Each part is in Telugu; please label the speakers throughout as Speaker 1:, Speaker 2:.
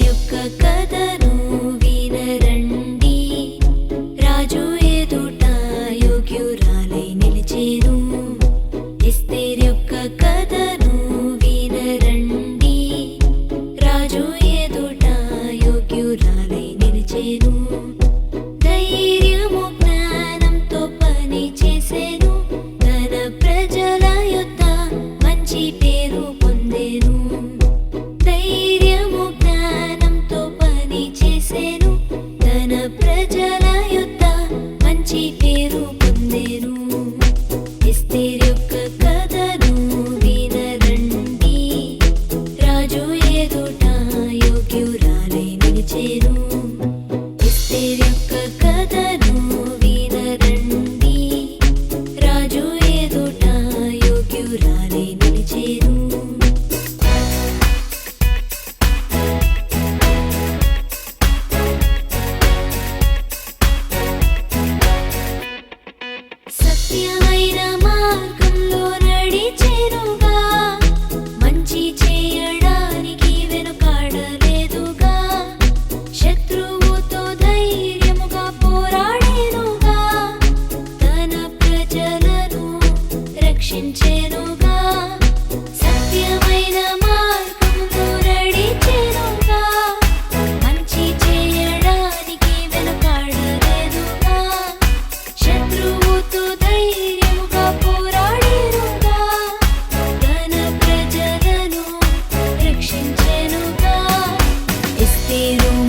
Speaker 1: యొక్క కథ see the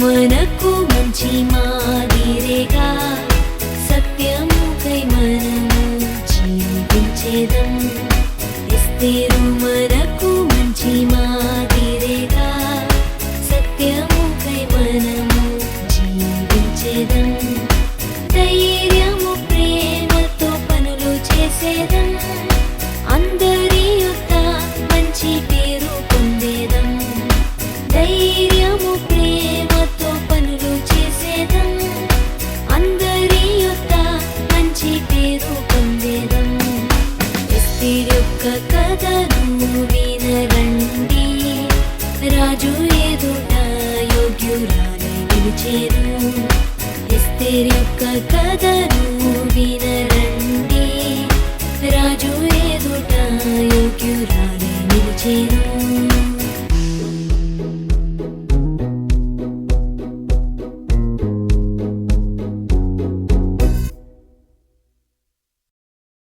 Speaker 1: మనకు మంచి మాదిరిగా సత్యముకై మనము జీవించేదం. ఇస్తే మనకు మంచి మా యొక్క కథను వినరండి రాజు ఎదుట యోగ్యురాలి నిలిచేను. ఎస్తేర్ యొక్క కథను విన